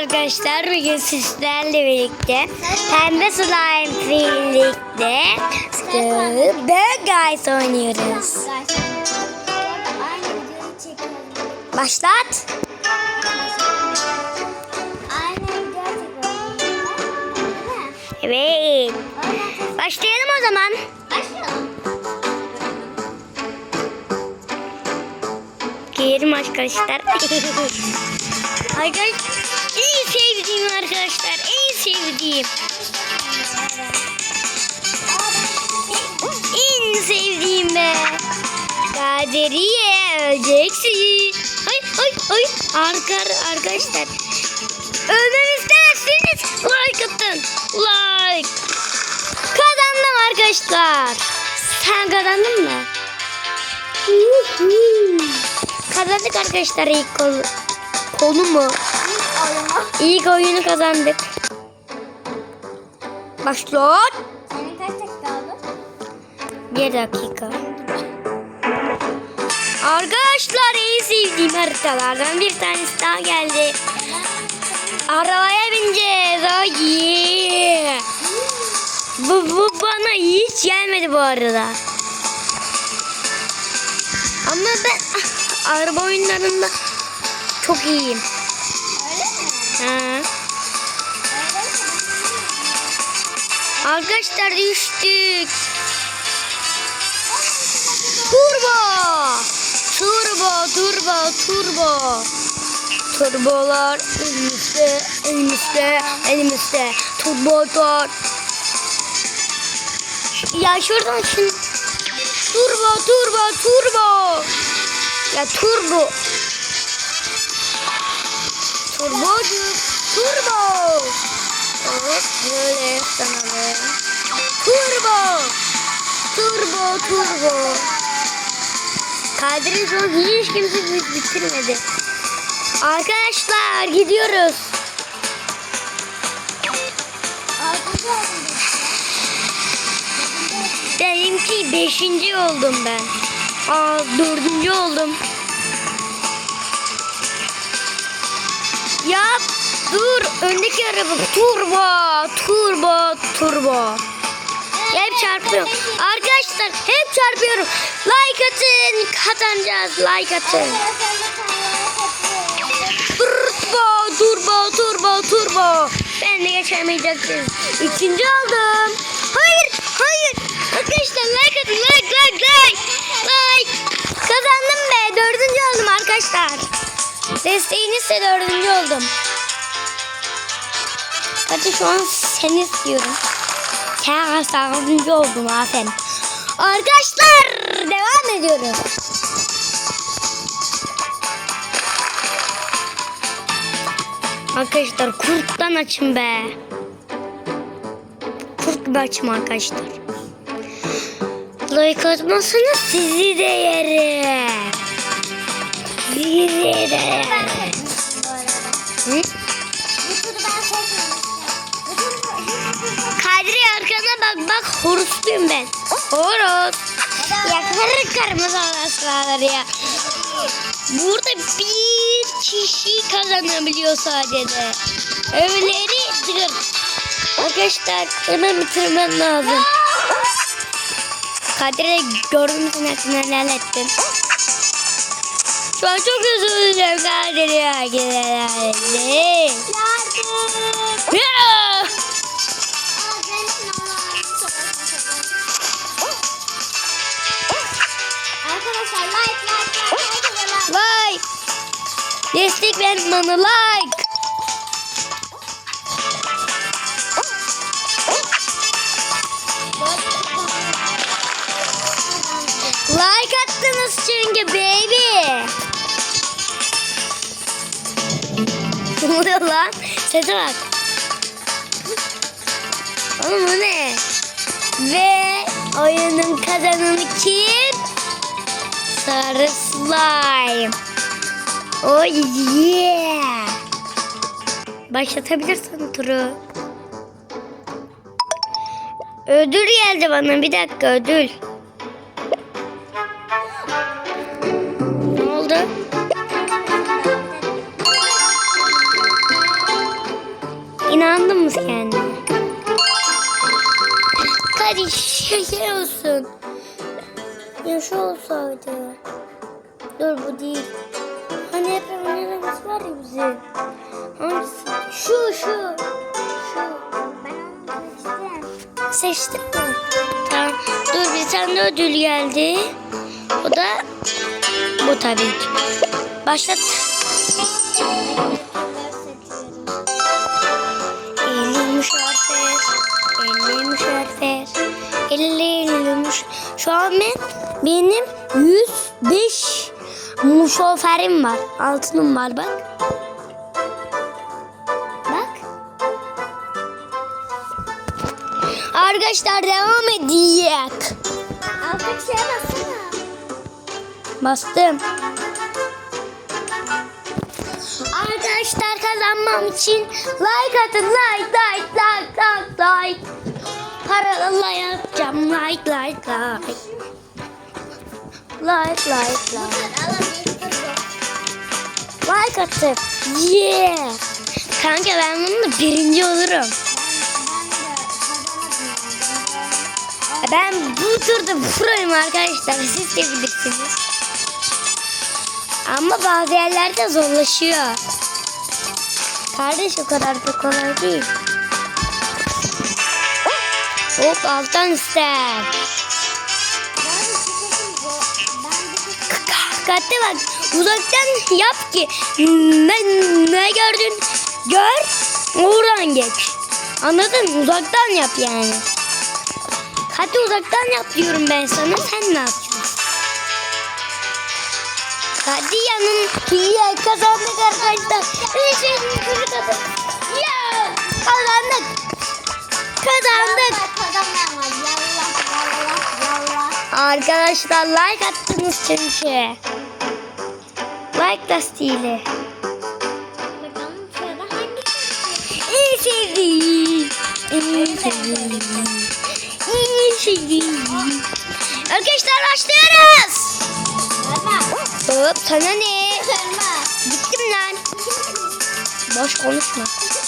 arkadaşlar. Bugün sizlerle birlikte Pembe Slime birlikte The Guys oynuyoruz. Başlat. Evet. Başlayalım o zaman. Başlayalım. Giyelim arkadaşlar. Arkadaşlar sevdiğim arkadaşlar. En sevdiğim. En sevdiğim be. Kaderiye öleceksin. Ay ay ay. Arka, arkadaşlar. Ölmemi isterseniz like atın. Like. Kazandım arkadaşlar. Sen kazandın mı? Kazandık arkadaşlar ilk kol, kolu mu? İlk oyunu kazandık. Başlat. Senin kaç dakika oldu? Bir dakika. Arkadaşlar en sevdiğim haritalardan bir tanesi daha geldi. Arabaya bineceğiz. Oh yeah. Bu, bu bana hiç gelmedi bu arada. Ama ben ah, araba oyunlarında çok iyiyim. Arkadaşlar düştük. Turbo. Turbo, turbo, turbo. Turbolar elimizde, elimizde, elimizde. Turbolar. Ya şuradan şunu. Turbo, turbo, turbo. Ya turbo. Turbocu, turbo. Hop böyle sanalım. Turbo. Turbo, turbo. Kadir'in son hiç kimse bit- bitirmedi. Arkadaşlar gidiyoruz. Benimki beşinci oldum ben. Aa dördüncü oldum. Yap. Dur. Öndeki araba. Turbo. Turbo. Turbo. Hep çarpıyorum. Arkadaşlar hep çarpıyorum. Like atın. Kazanacağız. Like atın. Turbo. Turbo. Turbo. Turbo. Ben de geçemeyeceksiniz. İkinci oldum. Hayır. Hayır. Arkadaşlar like atın. Like like like. Like. Kazandım be. Dördüncü oldum arkadaşlar. Desteğinizse dördüncü oldum. Hadi şu an seni istiyorum. Sen dördüncü oldum aferin. Arkadaşlar devam ediyoruz. Arkadaşlar kurttan açın be. Kurt gibi açım arkadaşlar. Like atmasanız sizi de yerim. Sizi de yerim. Hı? Kadri arkana bak bak horosluyum ben. Horoz. Yakarır kırmızı anasılar ya. Burada bir kişi kazanabiliyor sadece. Öbürleri dır. Arkadaşlar hemen bitirmem lazım. Kadir'e gördüğüm sanatını helal ettim. Şu an çok üzüldüm Kadir'e helal ettim. Destek verin bana like. Like attınız çünkü baby. Ne oluyor lan? Sese bak. Oğlum bu ne? Ve oyunun kazananı kim? Sarı slime. Oh yeah. Başlatabilirsin turu. Ödül geldi bana. Bir dakika ödül. Ne oldu? İnandın mı kendine? Hadi şeker olsun. Ya şu olsaydı. Dur bu değil. Hani hep oynadığımız var ya bizim. Hangisi? Şu şu. Şu. Ben onu seçtim. Seçtin mi? Tamam. Dur bir tane ödül geldi. O da bu tabii ki. Başlat. Elli müşerfer. Elli müşerfer. Elli elli müş. Şu an ben, benim 105 müşaferim var. Altınım var bak. Bak. Arkadaşlar devam edecek. Alttaki şeye baksana. Bastım. Arkadaşlar kazanmam için like atın like like like like like. Paralı yapacağım like like like. Like like like. Like atın. Yeah. Kanka ben bununla birinci olurum. Ben bu turda proyum arkadaşlar. Siz de bilirsiniz. Ama bazı yerlerde zorlaşıyor. Kardeş o kadar da kolay değil. Hop alttan ister. Katte bak uzaktan yap ki ne, ne gördün gör oradan geç. Anladın? Uzaktan yap yani. Hadi uzaktan yap diyorum ben sana. Sen ne yapacaksın? Hadi yanın ya kazandık arkadaşlar. Üçüncü turu kazandık. Ya kazandık. Kazandık. Arkadaşlar like attınız çünkü. Like lastiğiyle. En sevdiğim. En sevdiğim. En sevdiğim. Arkadaşlar başlıyoruz. Hop sana ne? Gittim lan. Boş konuşma.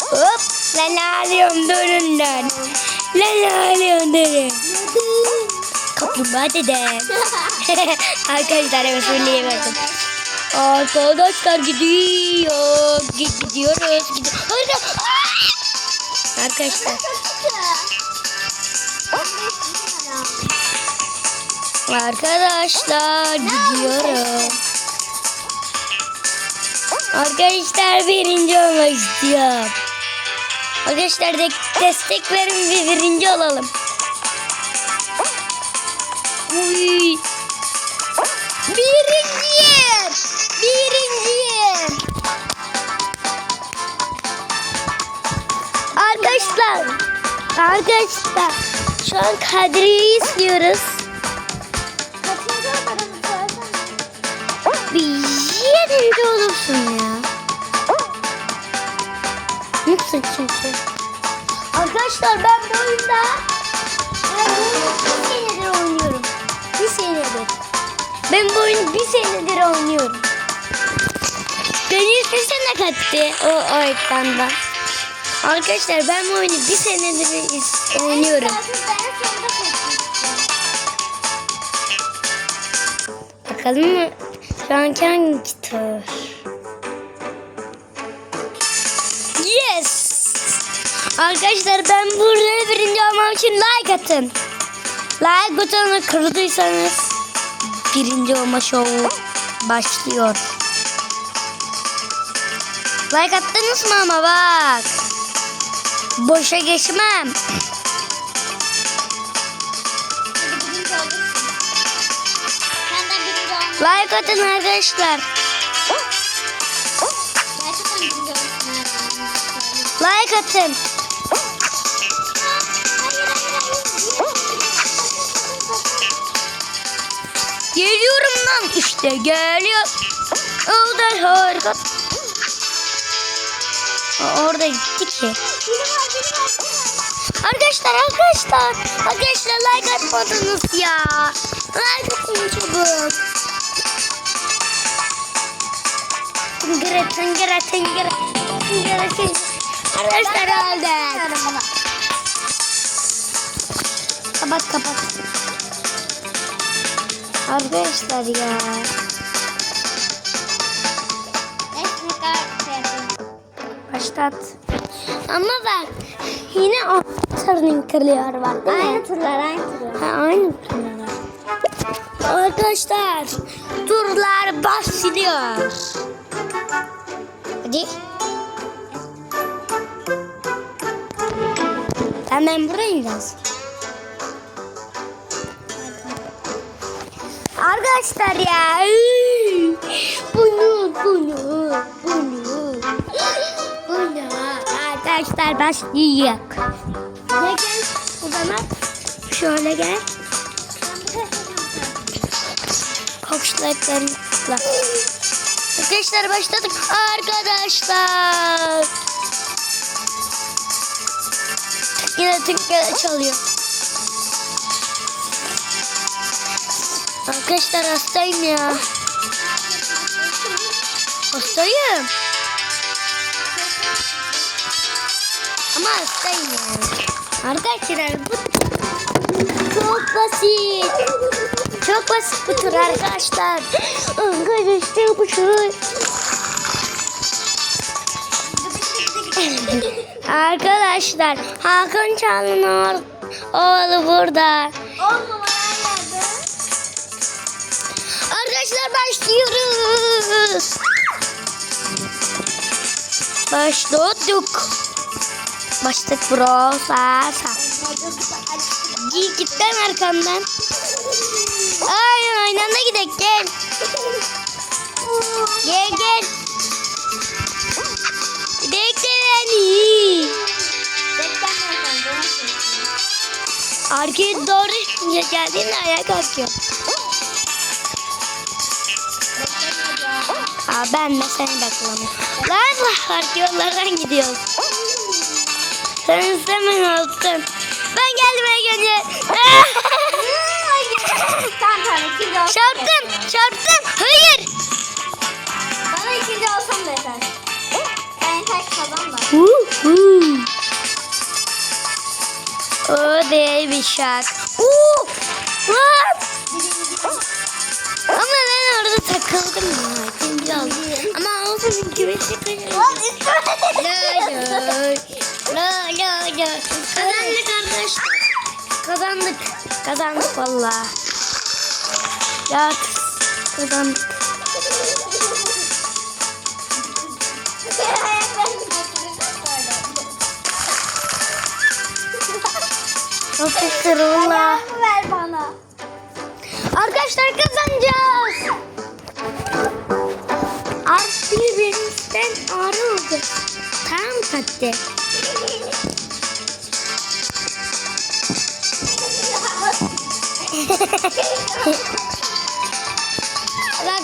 Hop. Lan ağlıyorum dönünden. Lan ağlıyorum dönün. Kaplumbağa dedem. Arkadaşlar evet söyleyemedim. Arkadaşlar gidiyor. Gi- Gidiyoruz. Gidiyoruz. Arkadaşlar. Arkadaşlar gidiyorum. Arkadaşlar birinci olmak istiyorum. Arkadaşlar de destek verin ve birinci olalım. Uy. Birinciyim. Birinciyim. Arkadaşlar. Arkadaşlar. Şu an Kadri'yi istiyoruz. Bir yedinci olursun ya. Mutsun çünkü. Arkadaşlar ben bu oyunda ben bu senedir oynuyorum. Bir senedir. Ben bu oyunu bir senedir oynuyorum. Beni istesene kattı o, o ekranda. Arkadaşlar ben bu oyunu bir senedir oynuyorum. Bakalım mı? Şu anki hangi kitap? Yes! Arkadaşlar ben burada birinci olmam için like atın. Like butonunu kırdıysanız birinci olma şovu başlıyor. Like attınız mı ama bak. Boşa geçmem. Like atın arkadaşlar. Like atın. Lan işte geliyor. O da harika. Orada gitti ki. Arkadaşlar arkadaşlar. Arkadaşlar like atmadınız ya. Like atın çabuk. Tıngıra tıngıra tıngıra. Tıngıra tıngıra. Arkadaşlar aldık. Kapat kapat. Arkadaşlar ya. Başlat. Ama bak yine o turning kırılıyor var değil mi? Aynı turlar aynı turlar. Ha, aynı turlar. Arkadaşlar turlar başlıyor. Hadi. Hemen buraya ineceğiz. Arkadaşlar ya. Bunu, bunu, bunu. Bunu. Arkadaşlar başlayacak. Gel gel. Odana. Şöyle gel. Kokşlaklarını tıkla. Arkadaşlar başladık. Arkadaşlar. Yine tıkkı çalıyor. Arkadaşlar hastayım ya. Hastayım. Ama hastayım yani. Arkadaşlar bu çok basit. Çok basit bu tur arkadaşlar. Arkadaşlar bu tur. arkadaşlar Hakan Çalınar oğlu burada. Başlıyoruz. Başladık. Başladık bro. Sağ. Git gitten arkamdan. Ay aynı anda gidelim gel. Gel gel. Bekle beni. Arkaya doğru geldiğinde ayağa kalkıyor. Aa, ben de seni bekliyorum. Lan farklı yollardan gidiyoruz. Sen istemen olsun. Ben geldim olsam çarptım, çarptım. Hayır. Bana ikinci olsam da yeter. Ben tek kazan da. Hu hu. O değil bir şak. Uuu. Lan. Orada takıldım ya. Ama olsun gibi çıkıyor. Lan üstüme. La la la la la. Kazandık arkadaşlar. Kazandık. Kazandık valla. Ya kazandık. Valla. Ayağımı ver bana. Arkadaşlar kazanacağız. Kattı. Bak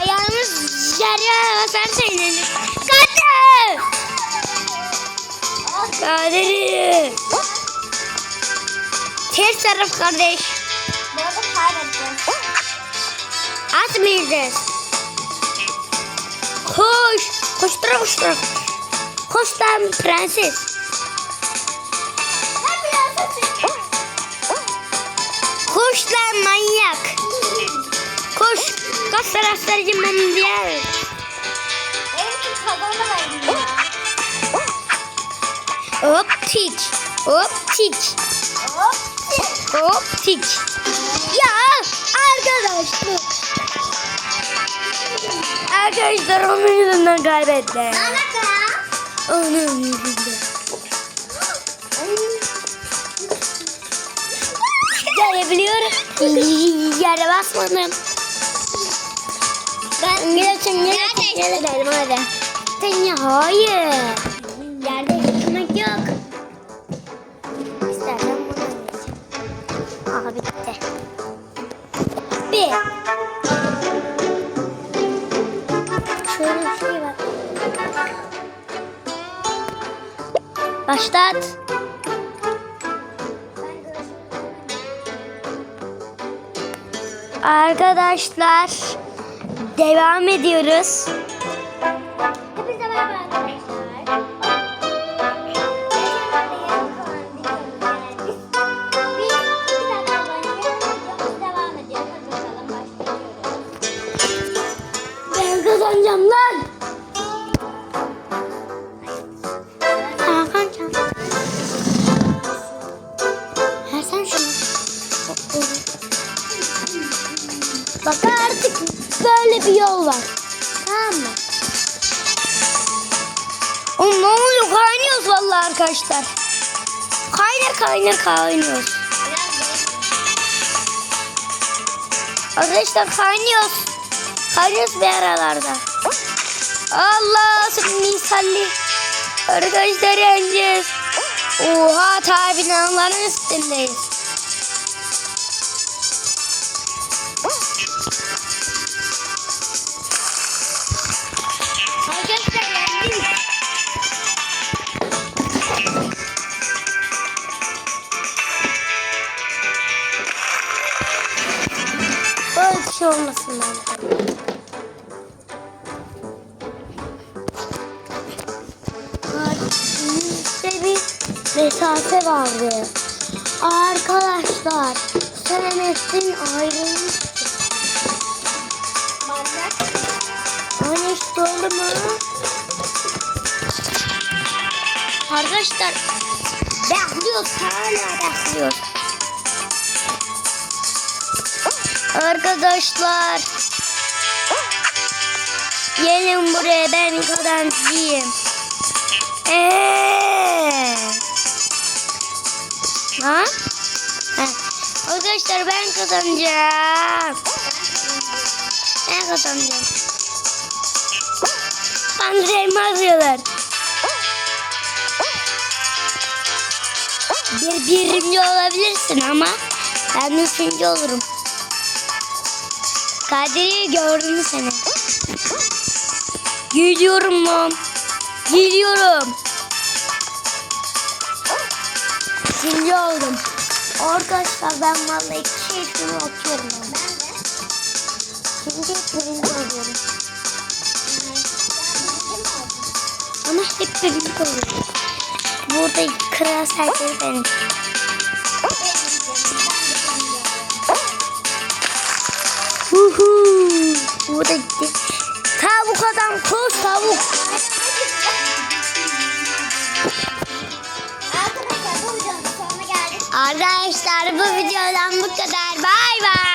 ayağımız yere basarsa inenir. Kattı. Kaderi. Ters taraf kardeş. Atmayacağız. Koş. Koştura koştura. Koş lan prenses. Koş lan manyak. Koş. Kaç taraftarcım ben diğer. Optik. Optik. Optik. Ya arkadaşlar. Arkadaşlar onun yüzünden kaybetti. Alaka. Onun yüzünden. Gelebiliyorum. Yere basmadım. Ben geçin geçin. Gel dedim hadi. Sen hayır. başlat. Arkadaşlar devam ediyoruz. Hepinize merhaba arkadaşlar. Ben kazanacağım lan. Arkadaşlar. Kaynar kaynar kaynıyoruz. Arkadaşlar kaynıyoruz. Kaynıyoruz bir aralarda. Allah misalli. Arkadaşlar yeneceğiz. Oha ta binaların üstündeyiz. Mesafe vardı. Arkadaşlar Selamettin ayrılmış. Hani işte oldu mu? Arkadaşlar bekliyoruz hala bekliyoruz. Arkadaşlar gelin buraya ben kazancıyım. Eee. Ha? Ha. Arkadaşlar ben kazanacağım. Ben kazanacağım. Kandırayım yazıyorlar. Bir birinci olabilirsin ama ben üçüncü olurum. Kadriye gördüm seni. Geliyorum mom. Geliyorum. İkinci oldum. Arkadaşlar ben vallahi iki şey şunu okuyorum. Ben de. Şimdi birinci oluyorum. Ama hep birinci oluyorum. Burada kral serçeli benim. Huhu. Burada gitti. Tavuk adam koş tavuk. Arkadaşlar bu videodan bu kadar. Bay bay.